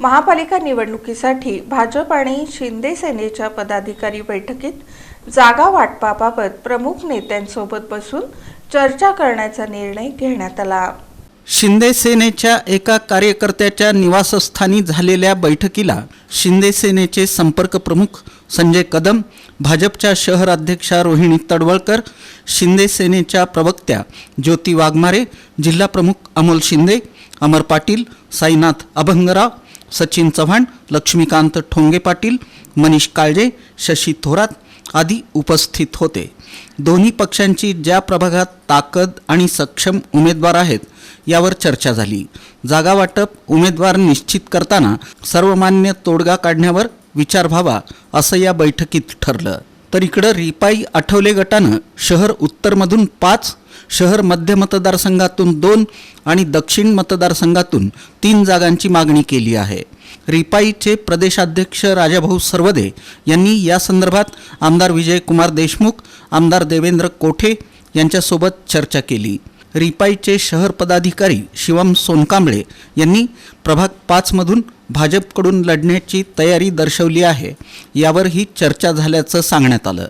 महापालिका निवडणुकीसाठी भाजप आणि शिंदे सेनेच्या पदाधिकारी बैठकीत जागा वाटपाबाबत प्रमुख नेत्यांसोबत बसून चर्चा करण्याचा निर्णय घेण्यात आला. शिंदे सेनेच्या एका कार्यकर्त्याच्या निवासस्थानी झालेल्या बैठकीला शिंदे सेनेचे संपर्क प्रमुख संजय कदम भाजपच्या शहर अध्यक्षा रोहिणी तडवळकर शिंदे सेनेच्या प्रवक्त्या ज्योती वाघमारे जिल्हा प्रमुख अमोल शिंदे अमर पाटील साईनाथ अभंगराव सचिन चव्हाण लक्ष्मीकांत ठोंगे पाटील मनीष काळजे शशी थोरात आदी उपस्थित होते. दोन्ही पक्षांची ज्या प्रभागात ताकद आणि सक्षम उमेदवार आहेत यावर चर्चा झाली. जागा वाटप उमेदवार निश्चित करताना सर्वमान्य तोडगा काढण्यावर विचार व्हावा असं या बैठकीत ठरलं. तर इकडं रिपाई आठवले गटानं शहर उत्तरमधून पाच शहर मध्य मतदारसंघातून दोन आणि दक्षिण मतदारसंघातून तीन जागांची मागणी केली आहे. रिपाईचे प्रदेशाध्यक्ष राजाभाऊ सर्वदे यांनी या संदर्भात आमदार विजयकुमार देशमुख आमदार देवेंद्र कोठे यांच्यासोबत चर्चा केली. रिपाईचे शहर पदाधिकारी शिवम सोनकांबळे यांनी प्रभाग पाचमधून भाजपकडून लढण्याची तयारी दर्शवली आहे. यावर ही चर्चा झाल्याचं सांगण्यात आलं.